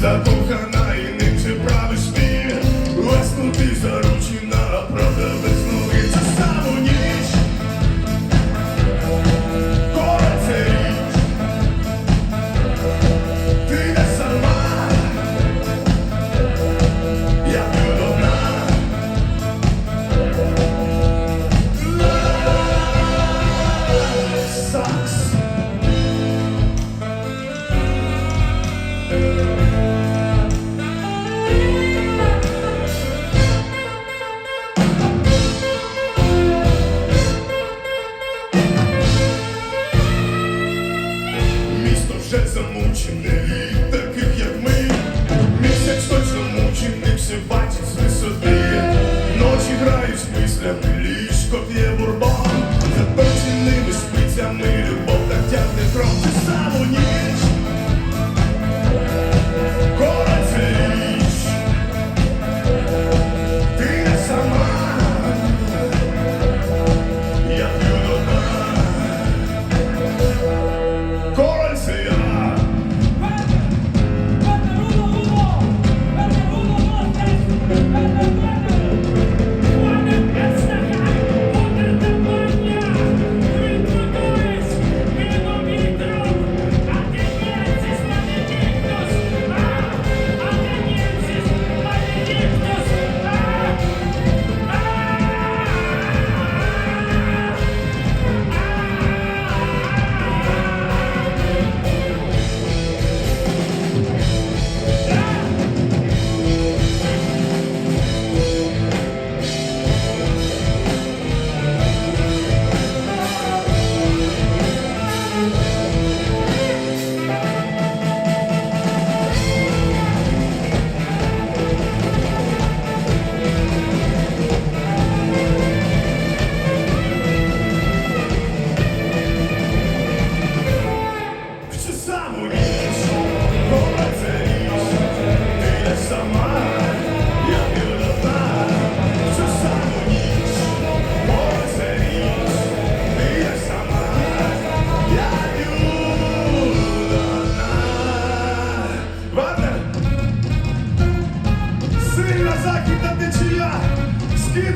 za τα μπλή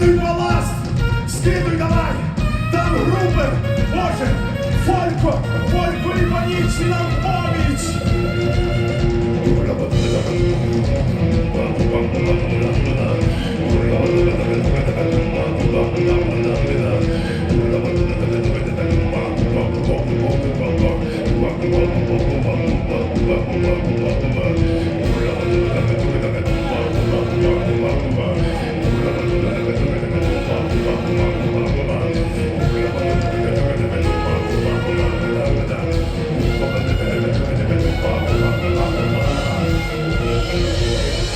скидуй баласт, скидуй давай, там групи, боже, фолько, фолько. Amém.